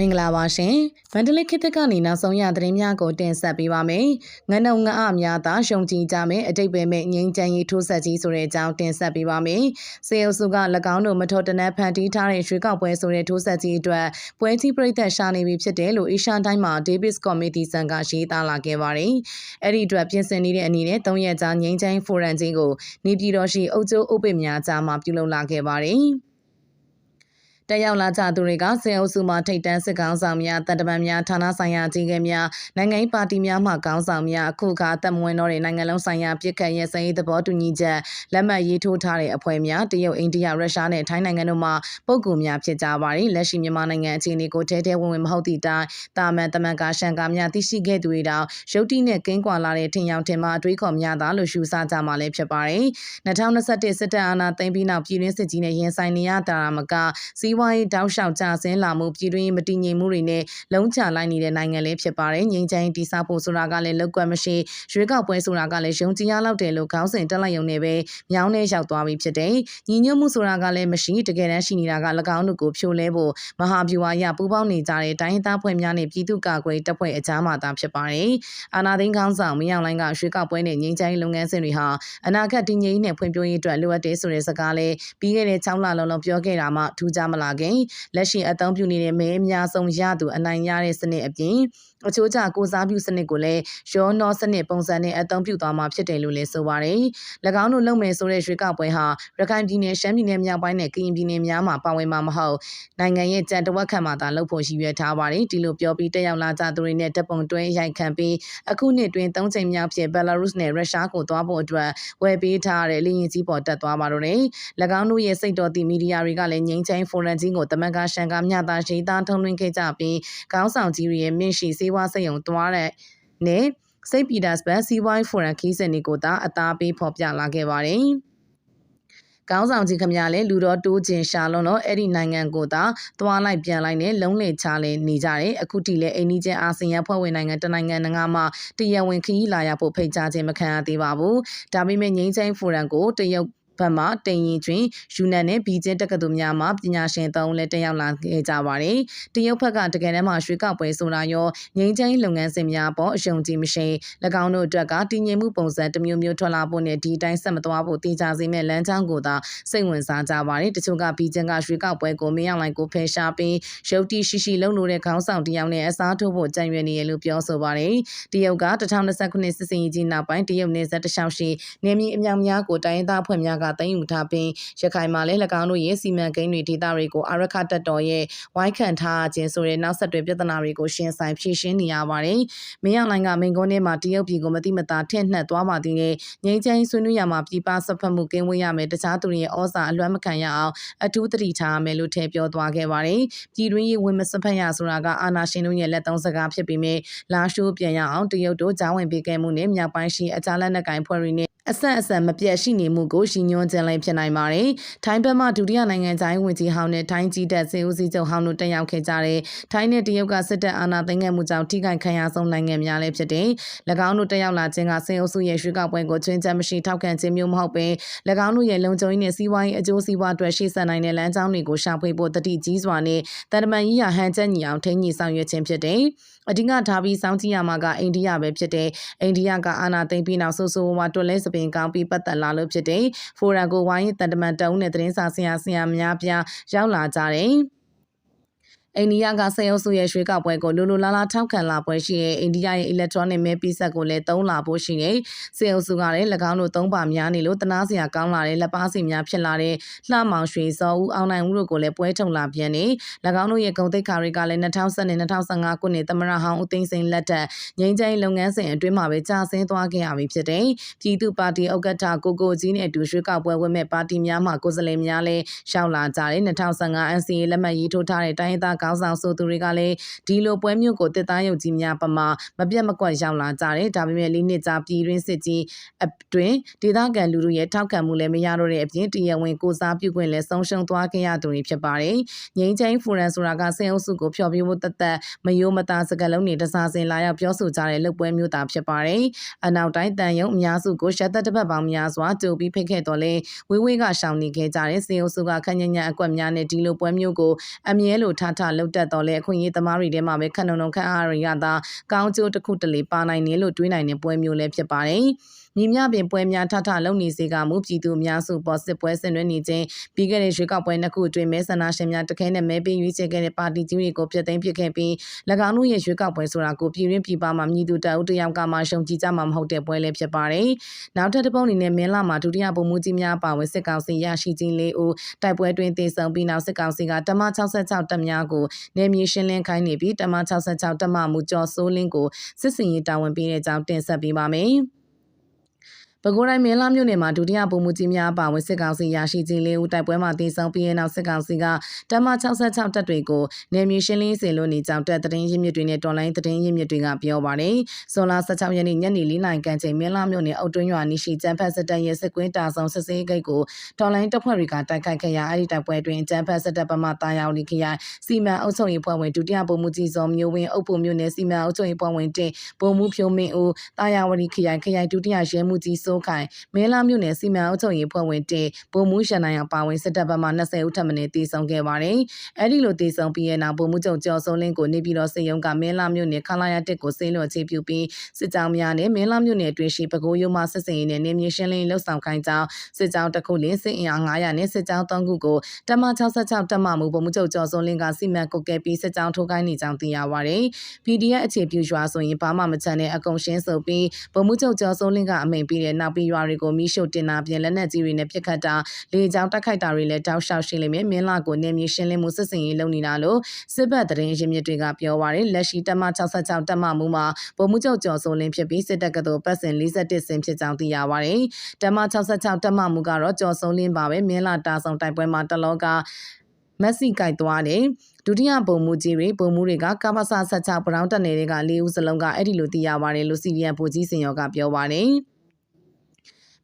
မင်္ဂလာပါရှင်။ဗန်ဒလိခေတ်ကနေနောက်ဆုံးရသတင်းများကိုတင်ဆက်ပေးပါမယ်။ငနုံငအများသာရှုံကြည်ကြမယ်အတိတ်ပဲမဲ့ငင်းချမ်းရီထိုးဆက်ကြီးဆိုတဲ့အကြောင်းတင်ဆက်ပေးပါမယ်။စေအုပ်စုက၎င်းတို့မထော်တနက်ဖန်တီးထားတဲ့ရွှေကောက်ပွဲဆိုတဲ့ထိုးဆက်ကြီးအတွက်ပွဲကြီးပြိသက်ရှာနေပြီဖြစ်တယ်လို့အေရှန်တိုင်းမှာ Davis Committee ဆန်ကရေးသားလာခဲ့ပါတယ်။အဲ့ဒီအတွက်ပြင်ဆင်နေတဲ့အနေနဲ့၃ရက်ကြာငင်းချမ်းဖိုရမ်ကြီးကိုနေပြည်တော်ရှိအုပ်ချုပ်အုပ်ပိများကြားမှာပြုလုပ်လာခဲ့ပါတယ်။ တက်ရောက်လာကြသူတွေကစေအုပ်စုမှထိတ်တန်းစစ်ကောင်းဆောင်များတပ်တပံများဌာနဆိုင်ရာကြီးကဲများနိုင်ငံရေးပါတီများမှကောင်းဆောင်များအခုခါတက်မွေးတော့တဲ့နိုင်ငံလုံးဆိုင်ရာပြည်ခတ်ရဲစရေးသဘောတူညီချက်လက်မှတ်ရေးထိုးထားတဲ့အဖွဲ့များတရုတ်အိန္ဒိယရုရှားနဲ့ထိုင်းနိုင်ငံတို့မှပုဂ္ဂိုလ်များဖြစ်ကြပါတယ်လက်ရှိမြန်မာနိုင်ငံအခြေအနေကိုထဲထဲဝင်ဝင်မဟုတ်သည့်တိုင်တာမန်တမန်ကရှန်ကာများသိရှိခဲ့သူတွေတောင်ရုတ်တိနဲ့ကင်းကွာလာတဲ့ထင်ယောင်ထင်မှာအတွေးခေါ်များသာလို့ရှုဆကြမှာလည်းဖြစ်ပါတယ်2021စစ်တပ်အာဏာသိမ်းပြီးနောက်ပြည်တွင်းစစ်ကြီးနဲ့ရင်ဆိုင်နေရတာမကစီးပွားရေးတောက်လျှောက်ကျဆင်းလာမှုပြည်တွင်းမတည်ငြိမ်မှုတွေနဲ့လုံးချလိုက်နေတဲ့နိုင်ငံလေးဖြစ်ပါတယ်။ငြိမ်းချမ်းတိစောက်ဖို့ဆိုတာကလည်းလောက်ကွက်မရှိရွေးကောက်ပွဲဆိုတာကလည်းယုံကြည်ရလောက်တယ်လို့ခေါင်းစဉ်တက်လိုက်ရုံနဲ့ပဲမြောင်းနဲ့ရောက်သွားပြီဖြစ်တယ်။ညီညွတ်မှုဆိုတာကလည်းမရှိတကယ်တမ်းရှိနေတာက၎င်းတို့ကိုဖြိုလဲဖို့မဟာဗျူဟာရပူးပေါင်းနေကြတဲ့တိုင်းသားဖွဲ့များနဲ့ပြည်သူ့ကာကွယ်တပ်ဖွဲ့အကြားမှာသာဖြစ်ပါတယ်။အာနာသိန်းခေါင်းဆောင်မင်းအောင်လိုင်းကရွှေကောက်ပွဲနဲ့ငြိမ်းချမ်းရေးလုပ်ငန်းစဉ်တွေဟာအနာဂတ်တည်ငြိမ်နဲ့ဖွံ့ဖြိုးရေးအတွက်လိုအပ်တယ်ဆိုတဲ့စကားလေးပြီးခဲ့တဲ့6လလုံးလုံးပြောခဲ့တာမှထူးခြားမလာခင်လက်ရှိအသုံးပြုနေတဲ့မဲအများဆုံးရသူအနိုင်ရတဲ့စနစ်အပြင်အချိုးကျကိုစားပြုစနစ်ကိုလည်းရောနောစနစ်ပုံစံနဲ့အသုံးပြုသွားမှာဖြစ်တယ်လို့လည်းဆိုပါတယ်။၎င်းတို့လုပ်မယ်ဆိုတဲ့ရွေးကောက်ပွဲဟာရခိုင်ပြည်နယ်ရှမ်းပြည်နယ်မြောက်ပိုင်းနဲ့ကရင်ပြည်နယ်များမှာပါဝင်မှာမဟုတ်နိုင်ငံရဲ့ကြံတဝက်ခန့်မှာသာလုပ်ဖို့ရည်ရွယ်ထားပါတယ်။ဒီလိုပြောပြီးတက်ရောက်လာကြသူတွေနဲ့တပ်ပုံတွဲရိုက်ခံပြီးအခုနှစ်တွင်၃ချိန်မြောက်ဖြစ်ဘယ်လာရုစ်နဲ့ရုရှားကိုသွားဖို့အတွက်ဝယ်ပေးထားတဲ့လေရင်ကြီးပေါ်တက်သွားပါတော့တယ်။၎င်းတို့ရဲ့စိတ်တော်သည့်မီဒီယာတွေကလည်းငိမ့်ချိုင်းဖိုရန်ကြီးကိုတမန်ကရှန်ကမြတာရှိသားထုံးလွှင့်ခဲ့ကြပြီးခေါင်းဆောင်ကြီးတွေရဲ့မြင့်ရှိစေဝါစိတ်ုံသွားတဲ့နဲ့စိတ်ပီတာစဘတ်စီးပွားရေးဖိုရမ်ခီးစင်တွေကိုသာအသားပေးဖော်ပြလာခဲ့ပါတယ်။ကောင်းဆောင်ကြီးခမရလဲလူတော်တိုးကျင်ရှာလွန်တော့အဲ့ဒီနိုင်ငံကိုသာသွားလိုက်ပြန်လိုက်နဲ့လုံးလေချလဲနေကြတယ်အခုထိလဲအိန္ဒိယအာဆီယံဖွဲ့ဝင်နိုင်ငံတနိုင်ငံငါမှတရဝင်းခရီးလာရဖို့ဖိတ်ကြားခြင်းမခံရသေးပါဘူးဒါပေမဲ့ငိမ့်ချိုင်းဖိုရမ်ကိုတရုတ် ဘက်မှတင်ရင်တွင်ယူနန်နဲ့ဘီကျင်းတက္ကသိုလ်များမှပညာရှင်သုံးလည်းတက်ရောက်လာခဲ့ကြပါတယ်။တရုတ်ဘက်ကတကယ်တမ်းမှရွှေကောက်ပွဲဆိုတာရောငင်းချင်းလုပ်ငန်းစဉ်များပေါ်အယုံကြည်မရှိ၎င်းတို့အတွက်ကတည်ငြိမ်မှုပုံစံတစ်မျိုးမျိုးထွက်လာဖို့နဲ့ဒီတိုင်းဆက်မသွားဖို့တေချာစေမဲ့လမ်းကြောင်းကိုသာစိတ်ဝင်စားကြပါတယ်။တချို့ကဘီကျင်းကရွှေကောက်ပွဲကိုမင်းအောင်လိုင်ကိုဖယ်ရှားပြီးရုပ်တိရှိရှိလုံလို့တဲ့ခေါင်းဆောင်တယောက်နဲ့အစားထိုးဖို့ကြံရွယ်နေရလို့ပြောဆိုပါတယ်။တရုတ်က2029စစ်စင်ကြီးနောက်ပိုင်းတရုတ်နေဆက်တခြားရှိနေမြေအမြောင်များကိုတိုင်းသားဖွဲ့များကသိမ်းယူထားပြီးရခိုင်မှာလည်း၎င်းတို့ရဲ့စီမံကိန်းတွေဒေသတွေကိုအာရခတက်တော်ရဲ့ဝိုင်းခံထားခြင်းဆိုတဲ့နောက်ဆက်တွဲပြဿနာတွေကိုရှင်းဆိုင်ဖြေရှင်းနေရပါတယ်။မင်းအောင်လိုင်းကမိန်ကုန်းထဲမှာတရုတ်ပြည်ကိုမတိမတာထင့်နှက်သွားပါသေးတယ်။ငြိမ်းချမ်းဆွေးနွေးရမှာပြည်ပဆက်ဖက်မှုကင်းဝေးရမယ်တခြားသူတွေရဲ့ဩဇာအလွှမ်းမခံရအောင်အထူးသတိထားမယ်လို့ထည့်ပြောသွားခဲ့ပါတယ်။ပြည်တွင်းရေးဝင်မစဖက်ရဆိုတာကအာဏာရှင်တို့ရဲ့လက်သုံးစကားဖြစ်ပြီးမြဲလာရှိုးပြန်ရအောင်တရုတ်တို့ကြားဝင်ပေးခဲ့မှုနဲ့မြောက်ပိုင်းရှိအခြားလက်နက်ကိုင်ဖွဲ့တွေနဲ့ အဆက်အဆက်မပြတ်ရှိနေမှုကိုရှင်ညွှန်းခြင်းလည်းဖြစ်နိုင်ပါတယ်။ထိုင်းဘက်မှဒုတိယနိုင်ငံခြားရေးဝန်ကြီးဟောင်းနဲ့ထိုင်းကြီးတပ်စေဦးစီးချုပ်ဟောင်းတို့တက်ရောက်ခဲ့ကြတဲ့ထိုင်းနဲ့တရုတ်ကစစ်တပ်အာဏာသိမ်းခဲ့မှုကြောင့်ထိခိုက်ခံရဆုံးနိုင်ငံများလည်းဖြစ်တယ်။၎င်းတို့တက်ရောက်လာခြင်းကစေအုပ်စုရဲ့ရွှေကောက်ပွဲကိုချွင်းချက်မရှိထောက်ခံခြင်းမျိုးမဟုတ်ဘဲ၎င်းတို့ရဲ့လုံခြုံရေးနဲ့စီးပွားရေးအကျိုးစီးပွားအတွက်ရှေ့ဆက်နိုင်တဲ့လမ်းကြောင်းတွေကိုရှာဖွေဖို့တတိကြီးစွာနဲ့တန်တမန်ကြီးရာဟန်ချက်ညီအောင်ထိန်းညှိဆောင်ရွက်ခြင်းဖြစ်တယ်။ အဓိကထားပြီးစောင့်ကြည့်ရမှာကအိန္ဒိယပဲဖြစ်တယ်။အိန္ဒိယကအာဏာသိမ်းပြီးနောက်ဆိုးဆိုးဝါးတွလဲစပင်ကောင်းပြီးပတ်သက်လာလို့ဖြစ်တယ်။ဖိုရန်ကိုဝိုင်းတန်တမန်တအုပ်နဲ့သတင်းစာဆရာဆရာများပြားရောက်လာကြတယ်။ အိန္ဒိယကစေအုပ်စုရဲ့ရွှေကောက်ပွဲကိုလိုလိုလားလားထောက်ခံလာပွဲရှိတဲ့အိန္ဒိယရဲ့ electronic mail ပိဆက်ကိုလည်းသုံးလာဖို့ရှိနေစေအုပ်စုကလည်း၎င်းတို့သုံးပါများနေလို့တနာစရာကောင်းလာတဲ့လက်ပါစီများဖြစ်လာတဲ့လှမောင်ရွှေစောဦးအောင်နိုင်ဦးတို့ကိုလည်းပွဲထုံလာပြန်နေ၎င်းတို့ရဲ့ဂုံတိတ်ခါတွေကလည်း2010နဲ့2015ခုနှစ်သမရဟောင်းဦးသိန်းစိန်လက်ထက်ငင်းကျင်းလုပ်ငန်းစဉ်အတွင်းမှာပဲကြာဆင်းသွားခဲ့ရပြီဖြစ်တယ်ပြည်သူပါတီဥက္ကဋ္ဌကိုကိုကြီးနဲ့အတူရွှေကောက်ပွဲဝင်မဲ့ပါတီများမှကိုယ်စားလှယ်များလည်းရှောက်လာကြတယ်2015 NCA လက်မှတ်ရေးထိုးထားတဲ့တိုင်းဒေသခေါင်းဆောင်ဆိုသူတွေကလည်းဒီလိုပွဲမျိုးကိုတစ်သားရုပ်ကြီးများပမာမပြတ်မကွက်ရောက်လာကြတယ်ဒါပေမဲ့လေးနှစ်ကြာပြည်တွင်းစစ်ကြီးအတွင်းဒေသခံလူထုရဲ့ထောက်ခံမှုလည်းမရတော့တဲ့အပြင်တရားဝင်ကိုစားပြုခွင့်လည်းဆုံးရှုံးသွားခဲ့ရသူတွေဖြစ်ပါတယ်ငိမ့်ချင်းဖူရန်ဆိုတာကဆင်အုပ်စုကိုဖျော်ပြဖို့တသက်မယိုးမသားစကလုံးတွေတစားစင်လာရောက်ပြောဆိုကြတဲ့လုပ်ပွဲမျိုးသားဖြစ်ပါတယ်အနောက်တိုင်းတန်ယုံအများစုကိုရှက်သက်တစ်ပတ်ပေါင်းများစွာကြိုပြီးဖိတ်ခဲ့တော်လဲဝေးဝေးကရှောင်နေခဲ့ကြတဲ့ဆင်အုပ်စုကခန့်ညံ့ညံ့အကွက်များနဲ့ဒီလိုပွဲမျိုးကိုအမြဲလိုထားထလှုပ်တက်တော်လဲအခွင့်အရေးသမားတွေထဲမှာပဲခက်နုံနုံခန့်အားရရတာကောင်းကျိုးတစ်ခုတလေပါနိုင်တယ်လို့တွေးနိုင်တဲ့ပွဲမျိုးလည်းဖြစ်ပါတယ်။ညီမြပင်ပွဲများထထလုံနေစေကမူပြည်သူအများစုပေါ်စစ်ပွဲဆင်နွှဲနေခြင်းပြီးခဲ့တဲ့ရွေးကောက်ပွဲနှစ်ခုအတွင်းမဲဆန္ဒရှင်များတခဲနဲ့မဲပေးရွေးချယ်ခဲ့တဲ့ပါတီကြီးတွေကိုဖျက်သိမ်းပစ်ခဲ့ပြီး၎င်းတို့ရဲ့ရွေးကောက်ပွဲဆိုတာကိုပြည်ရင်းပြည်ပမှာမြည်သူတအုပ်တယောက်ကမှရှုံကြည်ကြမှာမဟုတ်တဲ့ပွဲလည်းဖြစ်ပါတယ်။နောက်ထပ်တစ်ပုံအနေနဲ့မင်းလာမှာဒုတိယပုံမှုကြီးများပါဝင်စစ်ကောင်စီရရှိခြင်းလေးဦးတိုက်ပွဲတွင်တည်ဆုံပြီးနောက်စစ်ကောင်စီကတမ66တပ်များကိုနေမြေရှင်းလင်းခိုင်းနေပြီးတမ66တပ်မှမူကျော်စိုးလင်းကိုစစ်စင်ရေးတာဝန်ပေးတဲ့အကြောင်းတင်ဆက်ပေးပါမယ်။ ပဲခူးတိုင်းမင်းလာမြို့နယ်မှာဒုတိယပုံမှုကြီးများပါဝင်စစ်ကောင်စီရရှိခြင်းလေးဦးတိုက်ပွဲမှာတည်ဆုံပြီးနောက်စစ်ကောင်စီကတမ66တပ်တွေကိုနေမြေရှင်းလင်းစေလို့နေကြောင်းတပ်သတင်းရင်းမြစ်တွေနဲ့တော်လိုင်းသတင်းရင်းမြစ်တွေကပြောပါတယ်။ဇွန်လ16ရက်နေ့ညနေ4နာရီခန့်ချိန်မင်းလာမြို့နယ်အုတ်တွင်းရွာနီရှိကျန်းဖက်စစ်တပ်ရဲ့စစ်ကွင်းတာဆောင်စစ်ဆေးဂိတ်ကိုတော်လိုင်းတပ်ဖွဲ့တွေကတိုက်ခိုက်ခဲ့ရာအဲဒီတိုက်ပွဲတွင်ကျန်းဖက်စစ်တပ်ဗမာတာယာဝတီခရိုင်စီမံအုပ်ချုပ်ရေးဖွဲ့ဝင်ဒုတိယပုံမှုကြီးစောမျိုးဝင်းအုပ်ဖို့မြို့နယ်စီမံအုပ်ချုပ်ရေးဖွဲ့ဝင်တင်ပုံမှုဖြိုးမင်းဦးတာယာဝတီခရိုင်ခရိုင်ဒုတိယရဲမှုကြီးစိုးခိုင်မဲလာမြို့နယ်စီမံအုပ်ချုပ်ရေးဖွဲ့ဝင်တင်ပုံမှုရှန်နိုင်အောင်ပါဝင်စစ်တပ်ဗမာ20ဦးထပ်မံတည်ဆုံခဲ့ပါတယ်။အဲဒီလိုတည်ဆုံပြီးရဲ့နောက်ပုံမှုချုပ်ကျော်စိုးလင်းကိုနေပြည်တော်စေယုံကမဲလာမြို့နယ်ခလာရတက်ကိုဆေးလွန်အခြေပြုပြီးစစ်ကြောင်းများနဲ့မဲလာမြို့နယ်အတွင်းရှိပဲခူးရိုးမစစ်စင်ရေးနဲ့နေမြေရှင်းလင်းလှုပ်ဆောင်ခိုင်းကြောင်းစစ်ကြောင်းတစ်ခုလင်းစစ်အင်အား900နဲ့စစ်ကြောင်း3ခုကိုတမ66တက်မှမူပုံမှုချုပ်ကျော်စိုးလင်းကစီမံကုတ်ကဲပြီးစစ်ကြောင်းထိုးခိုင်းနေကြောင်းသိရပါတယ်။ PDF အခြေပြုရွာဆိုရင်ဘာမှမချန်တဲ့အကုံရှင်းဆိုပြီးပုံမှုချုပ်ကျော်စိုးလင်းကအမိန်ပြီးတဲ့နောက်ပြီးရွာတွေကိုမိရှုတင်တာပြင်လက်နက်ကြီးတွေနဲ့ပစ်ခတ်တာလေကြောင်းတိုက်ခိုက်တာတွေလည်းတောက်လျှောက်ရှိလိမ့်မယ်မင်းလာကိုနေမြေရှင်းလင်းမှုစစ်စင်ရေးလုပ်နေတာလို့စစ်ဘက်သတင်းရင်းမြစ်တွေကပြောပါရယ်လက်ရှိတက်မ66တက်မမှုမှာပုံမှုချုပ်ကျော်စိုးလင်းဖြစ်ပြီးစစ်တပ်ကတော်ပတ်စဉ်41ဆင်ဖြစ်ကြောင်းသိရပါတယ်တက်မ66တက်မမှုကတော့ကျော်စိုးလင်းပါပဲမင်းလာတာဆောင်တိုက်ပွဲမှာတလောကမက်ဆီကြိုက်သွားတယ်ဒုတိယပုံမှုကြီးတွေပုံမှုတွေကကမ္ဘာဆဆက်ချဘရောင်းတက်နေတဲ့က၄ဦးစလုံးကအဲ့ဒီလိုသိရပါတယ်လို့စီရီယန်ပိုကြီးစင်ရောကပြောပါတယ်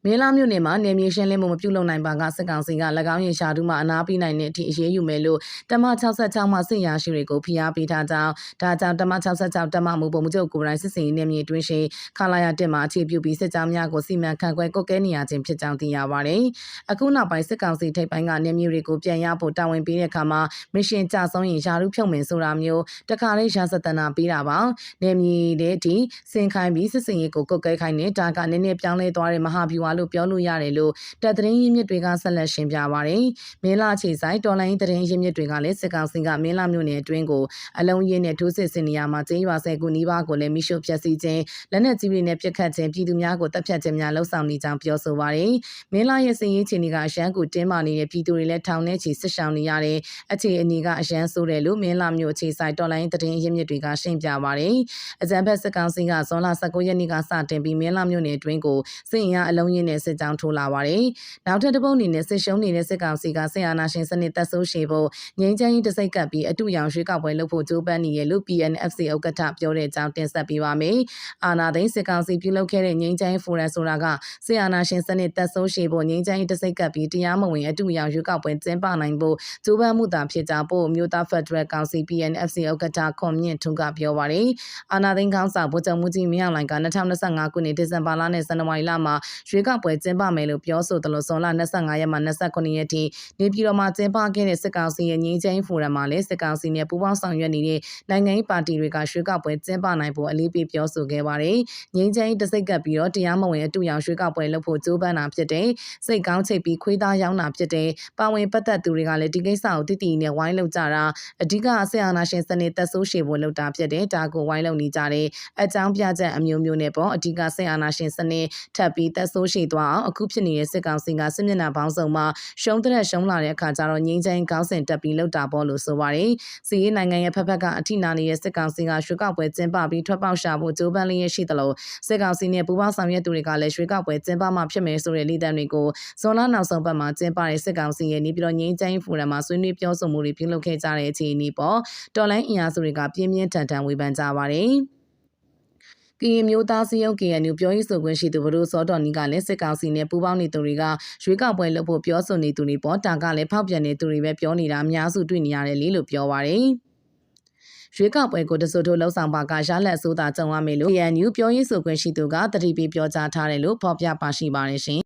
မင်းလာမြို့နယ်မှာနေမြေရှင်းလင်းမှုမပြုလုပ်နိုင်ပါကစစ်ကောင်စီက၎င်းရင်ရှာတူမှအနာပေးနိုင်တဲ့အထိအရေးယူမယ်လို့တမ66မှစစ်ရာရှိတွေကိုဖိအားပေးထားကြောင်းဒါကြောင့်တမ66တမမှုပုံမှုချုပ်ကိုယ်တိုင်စစ်စင်ရေးနယ်မြေတွင်းရှိခလာရတက်မှာအခြေပြုပြီးစစ်ကြောင်းများကိုစီမံခန့်ခွဲကုတ်ကဲနေရခြင်းဖြစ်ကြောင်းသိရပါတယ်။အခုနောက်ပိုင်းစစ်ကောင်စီထိပ်ပိုင်းကနေမြေတွေကိုပြန်ရဖို့တာဝန်ပေးတဲ့အခါမှာမရှင်ကြဆုံးရင်ယာရုဖြုတ်မယ်ဆိုတာမျိုးတခါလေးရာစတနာပေးတာပါ။နယ်မြေတဲ့အထိစင်ခိုင်းပြီးစစ်စင်ရေးကိုကုတ်ကဲခိုင်းနေဒါကနည်းနည်းပြောင်းလဲသွားတဲ့မဟာဗျူဟာလို့ပြောလို့ရတယ်လို့တပ်သတင်းရင်းမြစ်တွေကဆက်လက်ရှင်းပြပါရယ်။မင်းလာခြေဆိုင်တော်လိုင်းသတင်းရင်းမြစ်တွေကလည်းစစ်ကောင်စီကမင်းလာမြို့နယ်အတွင်းကိုအလုံးရင်းနဲ့ထိုးစစ်ဆင်နေရမှာကျင်းရွာဆဲကူနီးပါးကိုလည်းမိရှုဖျက်ဆီးခြင်းလက်နက်ကြီးတွေနဲ့ပစ်ခတ်ခြင်းပြည်သူများကိုတပ်ဖြတ်ခြင်းများလှုံ့ဆော်နေကြောင်းပြောဆိုပါရယ်။မင်းလာရဲ့စင်ရေးချီနေကအရှမ်းကိုတင်းမာနေတဲ့ပြည်သူတွေလည်းထောင်ထဲချီစစ်ရှောင်နေရတဲ့အခြေအနေကအရှမ်းဆိုးတယ်လို့မင်းလာမြို့အခြေဆိုင်တော်လိုင်းသတင်းရင်းမြစ်တွေကရှင်းပြပါရယ်။အကြံဖက်စစ်ကောင်စီကဇွန်လ19ရက်နေ့ကစတင်ပြီးမင်းလာမြို့နယ်အတွင်းကိုစစ်အင်အားအလုံးရင်းနဲ့စစ်ကြောင်းထိုးလာပါတယ်။နောက်ထပ်တစ်ပုတ်အနေနဲ့စစ်ရှုံးနေတဲ့စစ်ကောင်စီကဆေးအာနာရှင်စနစ်တပ်ဆိုးရှိဖို့ငြိမ်းချမ်းရေးတစိုက်ကပ်ပြီးအတူရောင်ရွှေးကောက်ပွဲလုပ်ဖို့ကြိုးပမ်းနေရလို့ PNFC ဥက္ကဋ္ဌပြောတဲ့အကြောင်းတင်ဆက်ပေးပါမယ်။အာနာသိန်းစစ်ကောင်စီပြုလုပ်ခဲ့တဲ့ငြိမ်းချမ်းရေးဖိုရမ်ဆိုတာကဆေးအာနာရှင်စနစ်တပ်ဆိုးရှိဖို့ငြိမ်းချမ်းရေးတစိုက်ကပ်ပြီးတရားမဝင်အတူရောင်ရွှေးကောက်ပွဲကျင်းပနိုင်ဖို့ကြိုးပမ်းမှုသာဖြစ်ကြောင်းပို့မျိုးသားဖက်ဒရယ်ကောင်စီ PNFC ဥက္ကဋ္ဌခွန်မြင့်ထွန်းကပြောပါရယ်။အာနာသိန်းခေါင်းဆောင်ဗိုလ်ချုပ်မှုကြီးမင်းအောင်လှိုင်က2025ခုနှစ်ဒီဇင်ဘာလနဲ့ဇန်နဝါရီလမှာရွေးကောက်ပွဲကျင်းပမယ်လို့ပြောဆိုတယ်လို့ဇွန်လ25ရက်မှ29ရက်ထိနေပြည်တော်မှာကျင်းပခဲ့တဲ့စစ်ကောင်စီရဲ့ငြိမ်းချမ်းရေးဖိုရမ်မှာလည်းစစ်ကောင်စီနဲ့ပူးပေါင်းဆောင်ရွက်နေတဲ့နိုင်ငံရေးပါတီတွေကရွှေကောက်ပွဲကျင်းပနိုင်ဖို့အလေးပေးပြောဆိုခဲ့ပါတယ်။ငြိမ်းချမ်းရေးတစိတ်ကပ်ပြီးတော့တရားမဝင်အတူရောင်ရွှေကောက်ပွဲလုပ်ဖို့ကြိုးပမ်းတာဖြစ်တဲ့စိတ်ကောင်းချိတ်ပြီးခွေးသားရောင်းတာဖြစ်တဲ့ပါဝင်ပတ်သက်သူတွေကလည်းဒီကိစ္စကိုတိတိနဲ့ဝိုင်းလုပ်ကြတာအဓိကဆေအာနာရှင်စနစ်သက်ဆိုးရှေဖို့လုပ်တာဖြစ်တဲ့ဒါကိုဝိုင်းလုပ်နေကြတဲ့အကြောင်းပြချက်အမျိုးမျိုးနဲ့ပေါ့အဓိကဆေအာနာရှင်စနစ်ထပ်ပြီးသက်ဆိုးရှေသွားအောင်အခုဖြစ်နေတဲ့စစ်ကောင်စီကစစ်မျက်နှာပေါင်းစုံမှာရှုံးတဲ့ရှုံးလာတဲ့အခါကျတော့ငင်းချင်းကောင်းစင်တက်ပြီးလောက်တာပေါ့လို့ဆိုပါတယ်။စီရေးနိုင်ငံရဲ့ဖက်ဖက်ကအထိနာနေတဲ့စစ်ကောင်စီကရွှေကောက်ပွဲကျင်းပပြီးထွက်ပေါက်ရှာဖို့ကြိုးပမ်းလျက်ရှိသလိုစစ်ကောင်စီနဲ့ပူးပေါင်းဆောင်ရွက်သူတွေကလည်းရွှေကောက်ပွဲကျင်းပမှဖြစ်မယ်ဆိုတဲ့လိတန်းတွေကိုဇွန်လနောက်ဆုံးပတ်မှာကျင်းပတဲ့စစ်ကောင်စီရဲ့နေပြည်တော်ငင်းချင်းဖူရမ်မှာဆွေးနွေးပြောဆိုမှုတွေပြုလုပ်ခဲ့ကြတဲ့အခြေအနေပေါ်တော်လိုင်းအင်အားစုတွေကပြင်းပြင်းထန်ထန်ဝေဖန်ကြပါတယ်။ ကရင်မျိုးသားစည်းရုံး KNU ပြောရေးဆိုခွင့်ရှိသူဘဒိုစောတော်နီကလည်းစစ်ကောင်စီနဲ့ပူးပေါင်းနေသူတွေကရွေးကောက်ပွဲလုပ်ဖို့ပြောဆိုနေသူတွေပေါ်တာကလည်းဖောက်ပြန်နေသူတွေပဲပြောနေတာအများစုတွေ့နေရတယ်လေလို့ပြောပါရယ်ရွေးကောက်ပွဲကိုတဆိုထိုးလှုပ်ဆောင်ပါကရလက်အစိုးသားကြုံရမယ်လို့ KNU ပြောရေးဆိုခွင့်ရှိသူကတတိပပြောကြားထားတယ်လို့ဖော်ပြပါရှိပါတယ်ရှင်